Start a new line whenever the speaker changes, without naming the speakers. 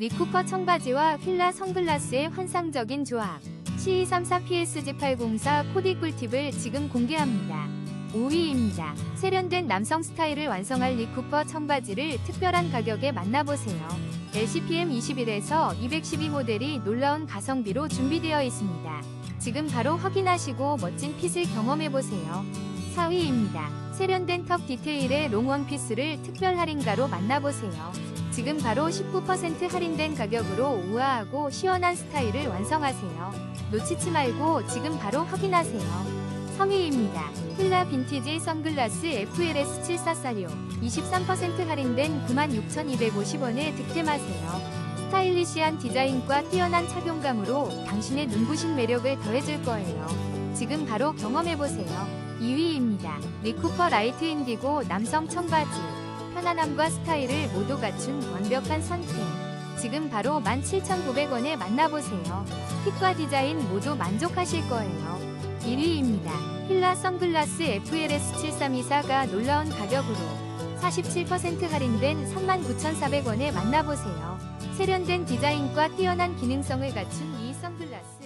리쿠퍼 청바지와 휠라 선글라스의 환상적인 조합. C234PSG804 코디 꿀팁을 지금 공개합니다. 5위입니다. 세련된 남성 스타일을 완성할 리쿠퍼 청바지를 특별한 가격에 만나보세요. LCPM 21에서 212 모델이 놀라운 가성비로 준비되어 있습니다. 지금 바로 확인하시고 멋진 핏을 경험해보세요. 4위입니다. 세련된 턱 디테일의 롱 원피스를 특별 할인가로 만나보세요. 지금 바로 19% 할인된 가격으로 우아하고 시원한 스타일을 완성하세요. 놓치지 말고 지금 바로 확인하세요. 3위입니다. 힐라 빈티지 선글라스 FLS 7446 23% 할인된 96,250원에 득템하세요. 스타일리시한 디자인과 뛰어난 착용감으로 당신의 눈부신 매력을 더해줄 거예요. 지금 바로 경험해보세요. 2위입니다. 리쿠퍼 라이트 인디고 남성 청바지. 편안함과 스타일을 모두 갖춘 완벽한 선택. 지금 바로 17,900원에 만나보세요. 핏과 디자인 모두 만족하실 거예요. 1위입니다. 힐라 선글라스 FLS7324가 놀라운 가격으로 47% 할인된 39,400원에 만나보세요. 세련된 디자인과 뛰어난 기능성을 갖춘 이 선글라스.